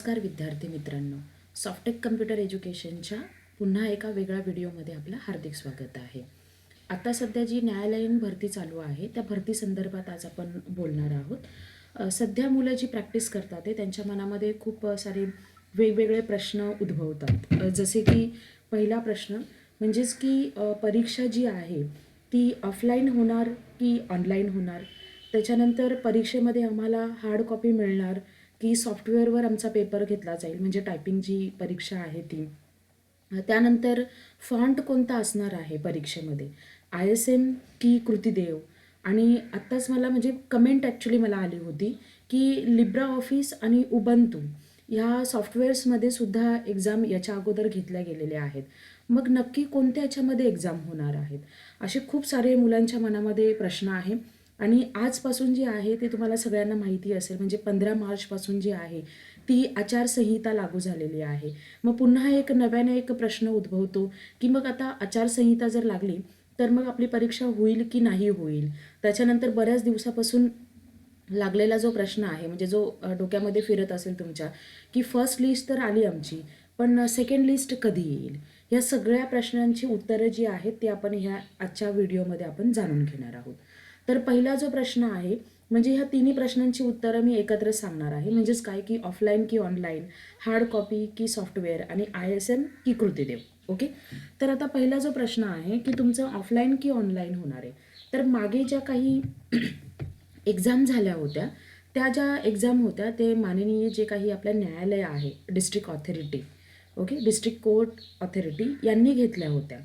नमस्कार विद्यार्थी मित्रांनो. सॉफ्टेक कम्प्युटर एज्युकेशनच्या पुन्हा एका वेगळ्या व्हिडिओमध्ये आपलं हार्दिक स्वागत आहे. आता सध्या जी न्यायालयीन भरती चालू आहे त्या भरती संदर्भात आज आपण बोलणार आहोत. सध्या मुलं जी प्रॅक्टिस करतात ते त्यांच्या मनामध्ये खूप सारे वेगवेगळे प्रश्न उद्भवतात. जसे की पहिला प्रश्न म्हणजेच की परीक्षा जी आहे ती ऑफलाईन होणार की ऑनलाईन होणार? त्याच्यानंतर परीक्षेमध्ये आम्हाला हार्ड कॉपी मिळणार? की सॉफ्टवेअरवर आमचा पेपर घेतला जाईल. म्हणजे टायपिंग जी परीक्षा आहे ती. त्यानंतर फॉन्ट कोणता असणार आहे परीक्षेमध्ये? आय एस एम की कृतीदेव? आणि आत्ताच मला म्हणजे कमेंट ॲक्च्युली मला आली होती की लिब्रा ऑफिस आणि उबंतू ह्या सॉफ्टवेअर्समध्ये सुद्धा एक्झाम याच्या अगोदर घेतल्या गेलेल्या आहेत. मग नक्की कोणत्या याच्यामध्ये एक्झाम होणार आहेत? असे खूप सारे मुलांच्या मनामध्ये प्रश्न आहे. आणि आजपासून जी आहे ते तुम्हाला सगळ्यांना माहिती असेल म्हणजे पंधरा मार्चपासून जी आहे ती आचारसंहिता लागू झालेली आहे. मग पुन्हा एक नव्याने एक प्रश्न उद्भवतो की मग आता आचारसंहिता जर लागली तर मग आपली परीक्षा होईल की नाही होईल? त्याच्यानंतर बऱ्याच दिवसापासून लागलेला जो प्रश्न आहे म्हणजे जो डोक्यामध्ये फिरत असेल तुमच्या की फर्स्ट लिस्ट तर आली आमची पण सेकंड लिस्ट कधी येईल? या सगळ्या प्रश्नांची उत्तरं जी आहेत ती आपण ह्या आजच्या व्हिडिओमध्ये आपण जाणून घेणार आहोत. तर पहिला जो प्रश्न आहे म्हणजे ह्या तिन्ही प्रश्नांची उत्तरं मी एकत्र सांगणार आहे. म्हणजेच काय की ऑफलाईन की ऑनलाईन हार्ड कॉपी की सॉफ्टवेअर आणि आय एस एम की कृतीदेव ओके तर आता पहिला जो प्रश्न आहे की तुमचं ऑफलाईन की ऑनलाईन होणार आहे. तर मागे ज्या काही एक्झाम झाल्या होत्या त्या ज्या एक्झाम होत्या ते माननीय जे काही आपल्या न्यायालय आहे district authority okay district court authority यांनी घेतल्या होत्या.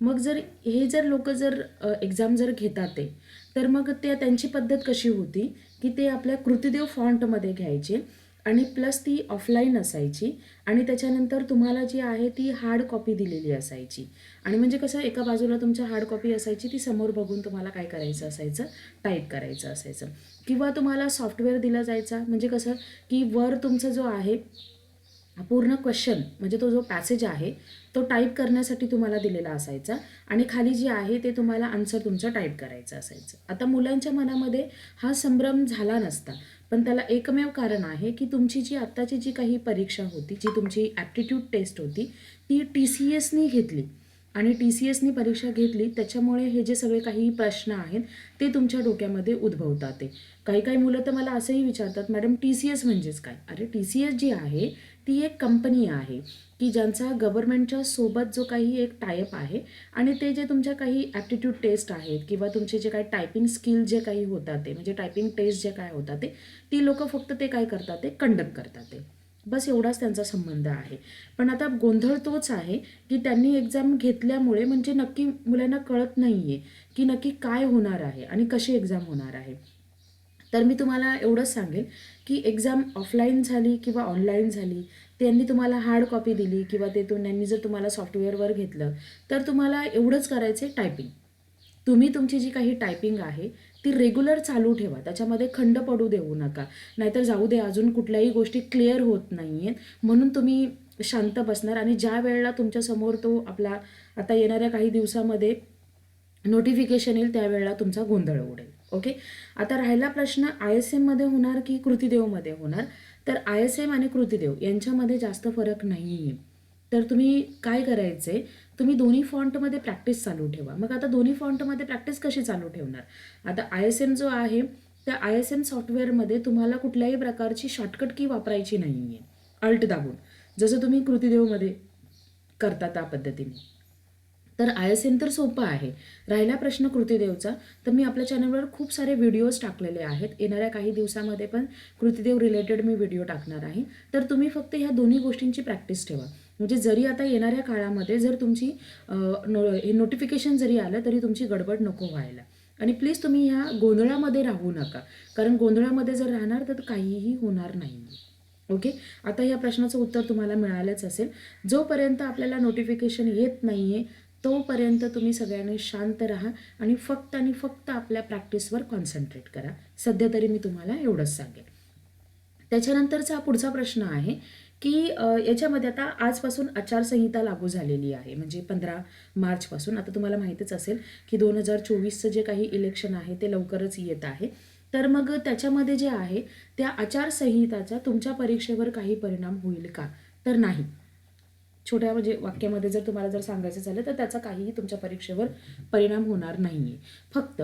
मग जर हे जर लोक जर एक्झाम जर घेतात ते तर मग ते त्यांची पद्धत कशी होती की ते आपल्या कृतिदेव फॉन्टमध्ये घ्यायचे आणि प्लस ती ऑफलाईन असायची आणि त्याच्यानंतर तुम्हाला जी आहे ती हार्ड कॉपी दिलेली असायची. आणि म्हणजे कसं एका बाजूला तुमच्या हार्ड कॉपी असायची ती समोर बघून तुम्हाला काय करायचं असायचं टाईप करायचं असायचं. किंवा तुम्हाला सॉफ्टवेअर दिला जायचा म्हणजे कसं की वर तुमचं जो आहे पूर्ण क्वेश्चन म्हणजे तो जो पॅसेज आहे तो टाईप करण्यासाठी तुम्हाला दिलेला असायचा आणि खाली जे आहे ते तुम्हाला आन्सर तुमचं टाईप करायचं असायचं. आता मुलांच्या मनामध्ये हा संभ्रम झाला नसता पण त्याला एकमेव कारण आहे की तुमची जी आत्ताची जी काही परीक्षा होती जी तुमची ॲप्टिट्यूड टेस्ट होती ती टी सी एसनी घेतली. आणि टी सी एसनी परीक्षा घेतली त्याच्यामुळे हे जे सगळे काही प्रश्न आहेत ते तुमच्या डोक्यामध्ये उद्भवतात काही काही मुलं तर मला असंही विचारतात मॅडम टी सी एस म्हणजेच काय? अरे टी सी एस जी आहे ती एक कंपनी आहे की ज्यांचा गव्हर्नमेंटच्या सोबत जो काही एक टायअप आहे आणि ते जे तुमच्या काही ॲप्टिट्यूड टेस्ट आहेत किंवा तुमचे जे काही टायपिंग स्किल जे काही होतात ते म्हणजे टायपिंग टेस्ट जे काय होतात ते ती लोक फक्त ते काय करतात ते कंडक्ट करतात ते. बस एवढाच त्यांचा संबंध आहे. पण आता गोंधळ तोच आहे की त्यांनी एक्झाम घेतल्यामुळे म्हणजे नक्की मुलांना कळत नाही आहे की नक्की काय होणार आहे आणि कशी एक्झाम होणार आहे. तर मी तुम्हाला एवढंच सांगेल की एक्झाम ऑफलाईन झाली किंवा ऑनलाईन झाली त्यांनी तुम्हाला हार्ड कॉपी दिली किंवा ते त्यांनी जर तुम्हाला सॉफ्टवेअरवर घेतलं तर तुम्हाला एवढंच करायचं आहे टायपिंग तुम्ही तुमची जी काही टायपिंग आहे ती रेग्युलर चालू ठेवा. त्याच्यामध्ये खंड पडू देऊ नका. नाहीतर जाऊ दे अजून कुठल्याही गोष्टी क्लिअर होत नाही आहेत म्हणून तुम्ही शांत बसणार आणि ज्या वेळेला तुमच्यासमोर तो आपला आता येणाऱ्या काही दिवसामध्ये नोटिफिकेशन येईल त्यावेळेला तुमचा गोंधळ उडेल. ओके आता राहिला प्रश्न आय एस एममध्ये होणार की कृतीदेवमध्ये होणार? तर आय एस एम आणि कृतीदेव यांच्यामध्ये जास्त फरक नाही आहे तर तुम्ही काय करायचं आहे तुम्ही दोन्ही फॉन्टमध्ये प्रॅक्टिस चालू ठेवा. मग आता दोन्ही फॉन्टमध्ये प्रॅक्टिस कशी चालू ठेवणार? आता आय एस एम जो आहे त्या आय एस एम सॉफ्टवेअरमध्ये तुम्हाला कुठल्याही प्रकारची शॉर्टकट की वापरायची नाही आहे अल्ट दाबून. जसं तुम्ही कृतीदेवमध्ये करता त्या पद्धतीने. तर आय एस एन तर सोपं आहे. राहिला प्रश्न कृतीदेवचा. तर मी आपल्या चॅनलवर खूप सारे व्हिडिओज टाकलेले आहेत. येणाऱ्या काही दिवसामध्ये पण कृतीदेव रिलेटेड मी व्हिडिओ टाकणार आहे. तर तुम्ही फक्त ह्या दोन्ही गोष्टींची प्रॅक्टिस ठेवा. म्हणजे जरी आता येणाऱ्या काळामध्ये जर तुमची नो नोटिफिकेशन जरी आलं तरी तुमची गडबड नको व्हायला. आणि प्लीज तुम्ही ह्या गोंधळामध्ये राहू नका. कारण गोंधळामध्ये जर राहणार तर काहीही होणार नाही. ओके आता या प्रश्नाचं उत्तर तुम्हाला मिळालंच असेल. जोपर्यंत आपल्याला नोटिफिकेशन येत नाही आहे तोपर्यंत तुम्ही सगळ्यांनी शांत राहा आणि फक्त आणि फक्त आपल्या प्रॅक्टिसवर कॉन्सन्ट्रेट करा. सध्या तरी मी तुम्हाला एवढंच सांगेन. त्याच्यानंतरचा पुढचा प्रश्न आहे की याच्यामध्ये आता आजपासून आचारसंहिता लागू झालेली आहे. म्हणजे पंधरा मार्चपासून. आता तुम्हाला माहीतच असेल की दोन हजार चोवीसचं जे काही इलेक्शन आहे ते लवकरच येत आहे. तर मग त्याच्यामध्ये जे आहे त्या आचारसंहिताचा तुमच्या परीक्षेवर काही परिणाम होईल का? तर नाही. छोट्या म्हणजे वाक्यामध्ये जर तुम्हाला जर सांगायचं झालं तर त्याचा काहीही तुमच्या परीक्षेवर परिणाम होणार नाही आहे फक्त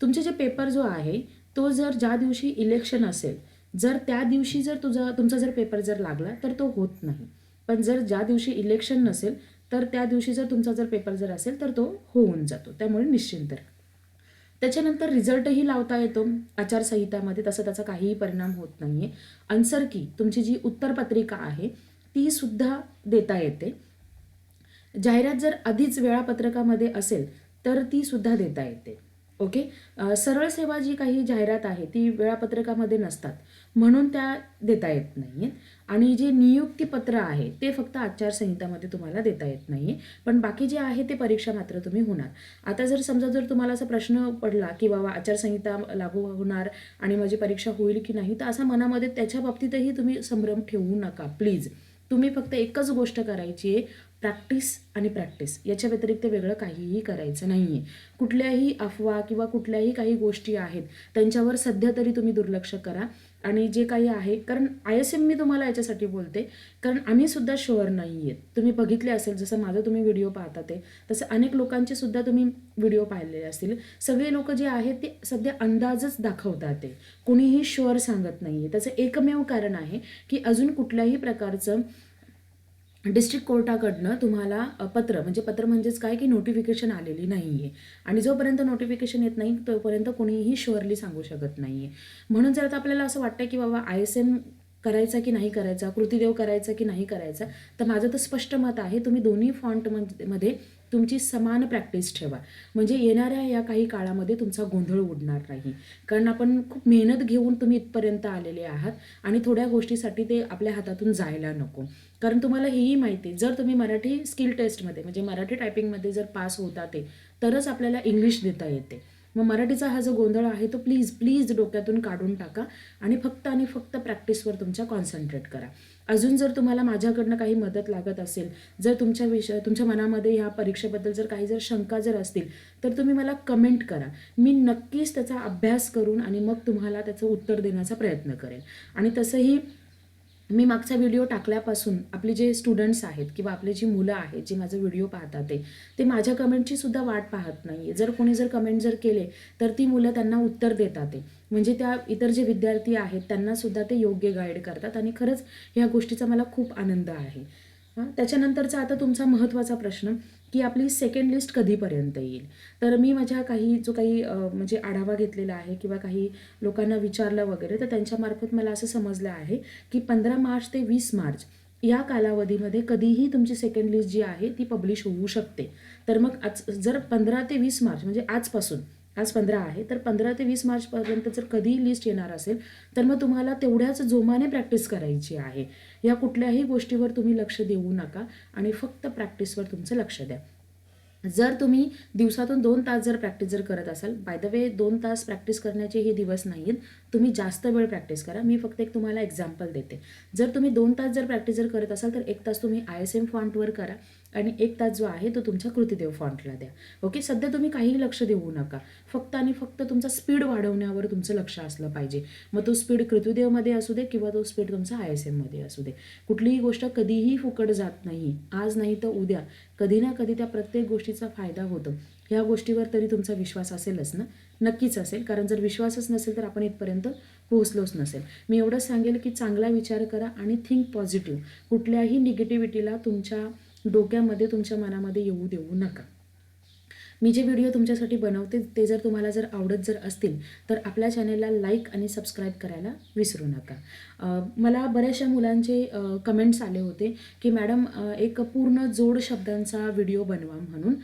तुमचे जे पेपर जो आहे तो जर ज्या दिवशी इलेक्शन असेल जर त्या दिवशी जर तुझा तुमचा जर पेपर जर लागला तर तो होत नाही. पण जर ज्या दिवशी इलेक्शन नसेल तर त्या दिवशी जर तुमचा जर पेपर जर असेल तर तो होऊन जातो. त्यामुळे निश्चिंत राहा. त्याच्यानंतर रिझल्टही लावता येतो. आचारसंहितामध्ये तसं त्याचा काहीही परिणाम होत नाही आहे आन्सर की तुमची जी उत्तरपत्रिका आहे ती सुद्धा देता येते. जाहिरात जर आधीच वेळापत्रकामध्ये असेल तर ती सुद्धा देता येते. ओके? सरळ सेवा जी काही जाहिरात आहे ती वेळापत्रकामध्ये नसतात. म्हणून त्या देता येत नाही आणि जे नियुक्तीपत्र आहे ते फक्त आचारसंहितामध्ये तुम्हाला देता येत नाही पण बाकी जे आहे ते परीक्षा मात्र तुम्ही होणार. आता जर समजा जर तुम्हाला असा प्रश्न पडला की बाबा आचारसंहिता लागू होणार आणि माझी परीक्षा होईल की नाही? तर असं मनामध्ये त्याच्या बाबतीतही तुम्ही संभ्रम ठेवू नका प्लीज. तुम्ही फक्त एकच गोष्ट करायची आहे प्रॅक्टिस आणि प्रॅक्टिस याच्या व्यतिरिक्त वेगळं काहीही करायचं नाही आहे कुठल्याही अफवा किंवा कुठल्याही काही गोष्टी आहेत त्यांच्यावर सध्या तरी तुम्ही दुर्लक्ष करा. आणि जे काही आहे कारण आय एस एम मी तुम्हाला याच्यासाठी बोलते कारण आम्ही सुद्धा शुअर नाही आहेत तुम्ही बघितले असेल जसं माझं तुम्ही व्हिडिओ पाहता ते तसं अनेक लोकांचे सुद्धा तुम्ही व्हिडिओ पाहिलेले असतील. सगळे लोक जे आहेत ते सध्या अंदाजच दाखवतात ते. कोणीही शुअर सांगत नाही आहे त्याचं एकमेव कारण आहे की अजून कुठल्याही प्रकारचं डिस्ट्रिक्ट कोर्टाकडनं तुम्हाला पत्र म्हणजे पत्र म्हणजेच काय की नोटिफिकेशन आलेली नाही आहे आणि जोपर्यंत नोटिफिकेशन येत नाही तोपर्यंत कोणीही शुअरली सांगू शकत नाही आहे म्हणून जर आता आपल्याला असं वाटतं की बाबा आय एस एम करायचा की नाही करायचा कृतीदेव करायचा की नाही करायचा तर माझं तर स्पष्ट मत आहे तुम्ही दोन्ही फॉन्टमध्ये तुमची समान प्रॅक्टिस ठेवा. म्हणजे येणाऱ्या या काही काळामध्ये तुमचा गोंधळ उडणार नाही. कारण आपण खूप मेहनत घेऊन तुम्ही इथपर्यंत आलेले आहात आणि थोड्या गोष्टीसाठी ते आपल्या हातातून जायला नको. कारण तुम्हाला हेही माहिती आहे जर तुम्ही मराठी स्किल टेस्टमध्ये म्हणजे मराठी टायपिंगमध्ये जर पास होता ते तरच आपल्याला इंग्लिश देता येते. मग मराठीचा हा जो गोंधळ आहे तो प्लीज प्लीज डोक्यातून काढून टाका आणि फक्त आणि फक्त प्रॅक्टिसवर तुमच्या कॉन्सन्ट्रेट करा. अजून जर तुम्हाला माझ्याकडनं काही मदत लागत असेल जर तुमच्या विषय तुमच्या मनामध्ये ह्या परीक्षेबद्दल जर काही जर शंका जर असतील तर तुम्ही मला कमेंट करा. मी नक्कीच त्याचा अभ्यास करून आणि मग तुम्हाला त्याचं उत्तर देण्याचा प्रयत्न करेन. आणि तसंही मी मागचा व्हिडिओ टाकल्यापासून आपले जे स्टुडंट्स आहेत किंवा आपले जी मुलं आहेत जे माझं व्हिडिओ पाहतात ते ते माझ्या कमेंटची सुद्धा वाट पाहत नाही आहे जर कोणी जर कमेंट जर केले तर ती मुलं त्यांना उत्तर देतात ते. म्हणजे त्या इतर जे विद्यार्थी आहेत त्यांना सुद्धा ते योग्य गाईड करतात. आणि खरंच ह्या गोष्टीचा मला खूप आनंद आहे. त्याच्यानंतरचा आता तुमचा महत्त्वाचा प्रश्न की आपली सेकंड लिस्ट कधीपर्यंत येईल? तर मी माझ्या काही जो काही म्हणजे आढावा घेतलेला आहे किंवा काही लोकांना विचारलं वगैरे तर त्यांच्यामार्फत मला असं समजलं आहे की पंधरा मार्च ते वीस मार्च या कालावधीमध्ये कधीही तुमची सेकंड लिस्ट जी आहे ती पब्लिश होऊ शकते. तर मग आज जर पंधरा ते वीस मार्च म्हणजे आजपासून आज पंधरा आहे तर पंधरा ते वीस मार्चपर्यंत जर कधीही लिस्ट येणार असेल तर मग तुम्हाला तेवढ्याच जोमाने प्रॅक्टिस करायची आहे. या कुठल्याही गोष्टीवर तुम्ही लक्ष देऊ नका आणि फक्त प्रॅक्टिसवर तुमचं लक्ष द्या. जर तुम्ही दिवसातून दोन तास जर प्रॅक्टिस जर करत असाल बाय द वे दोन तास प्रॅक्टिस करण्याचे हे दिवस नाही आहेत तुम्ही जास्त वेळ प्रॅक्टिस करा. मी फक्त एक तुम्हाला एक्झाम्पल देते. जर तुम्ही दोन तास जर प्रॅक्टिस जर करत असाल तर एक तास तुम्ही आय एस एम फॉन्टवर करा. आणि एक तास जो आहे तो तुमच्या कृतीदेव फॉन्टला द्या. ओके सध्या तुम्ही काहीही लक्ष देऊ नका. फक्त आणि फक्त तुमचा स्पीड वाढवण्यावर तुमचं लक्ष असलं पाहिजे. मग तो स्पीड कृतीदेवमध्ये असू दे किंवा तो स्पीड तुमचा आय एस एममध्ये असू दे. कुठलीही गोष्ट कधीही फुकट जात नाही. आज नाही तर उद्या. कधी ना कधी त्या प्रत्येक गोष्टीचा फायदा होतो. ह्या गोष्टीवर तरी तुमचा विश्वास असेलच ना? नक्कीच असेल. कारण जर विश्वासच नसेल तर आपण इथपर्यंत पोहोचलोच नसेल. मी एवढंच सांगेल की चांगला विचार करा आणि थिंक पॉझिटिव्ह कुठल्याही निगेटिव्हिटीला तुमच्या डोक्यामध्ये तुमच्या मनामध्ये येऊ देऊ नका. मी जे व्हिडिओ तुमच्यासाठी बनवते ते जर तुम्हाला जर आवडत जर असतील तर आपल्या चॅनेलला लाईक आणि सबस्क्राईब करायला विसरू नका. मला बऱ्याचशा मुलांचे कमेंट्स आले होते की मॅडम एक पूर्ण जोड शब्दांचा व्हिडिओ बनवा म्हणून.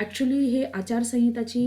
ॲक्च्युली हे आचारसंहिताची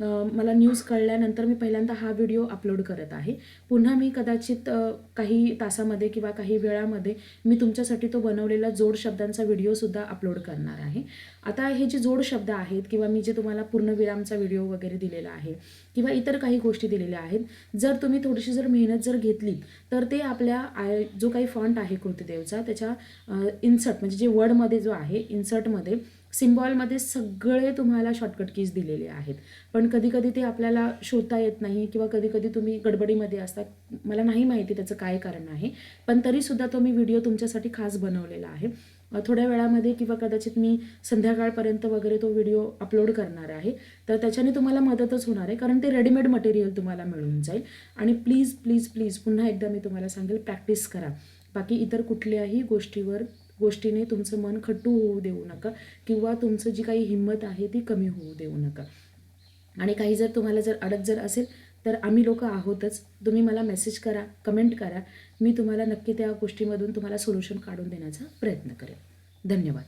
मला न्यूज कळल्यानंतर मी पहिल्यांदा हा व्हिडिओ अपलोड करत आहे. पुन्हा मी कदाचित काही तासामध्ये किंवा काही वेळामध्ये मी तुमच्यासाठी तो बनवलेला जोड शब्दांचा व्हिडिओसुद्धा अपलोड करणार आहे. आता हे जे जोड शब्द आहेत किंवा मी जे तुम्हाला पूर्णविरामचा व्हिडिओ वगैरे दिलेला आहे किंवा इतर काही गोष्टी दिलेल्या आहेत जर तुम्ही थोडीशी जर मेहनत जर घेतली तर ते आपल्या आय जो काही फॉन्ट आहे कृतीदेवचा त्याच्या इन्सर्ट म्हणजे जे वर्डमध्ये जो आहे इन्सर्टमध्ये सिम्बॉलमध्ये सगळे तुम्हाला शॉर्टकट कीज दिलेले आहेत. पण कधीकधी ते आपल्याला शोधता येत नाही किंवा कधीकधी तुम्ही गडबडीमध्ये असतात. मला नाही माहिती त्याचं काय कारण आहे. पण तरीसुद्धा तो मी व्हिडिओ तुमच्यासाठी खास बनवलेला आहे. थोड्या वेळामध्ये किंवा कदाचित मी संध्याकाळपर्यंत वगैरे तो व्हिडिओ अपलोड करणार आहे. तर त्याच्याने तुम्हाला मदतच होणार आहे. कारण ते रेडीमेड मटेरियल तुम्हाला मिळून जाईल. आणि प्लीज प्लीज प्लीज पुन्हा एकदा मी तुम्हाला सांगेल प्रॅक्टिस करा. बाकी इतर कुठल्याही गोष्टीवर गोष्टीने तुमचं मन खट्टू होऊ देऊ नका किंवा तुमचं जी काही हिंमत आहे ती कमी होऊ देऊ नका. आणि काही जर तुम्हाला जर अडत जर असेल तर आम्ही लोक आहोतच. तुम्ही मला मेसेज करा कमेंट करा. मी तुम्हाला नक्की त्या गोष्टीमधून तुम्हाला सोल्युशन काढून देण्याचा प्रयत्न करेन. धन्यवाद.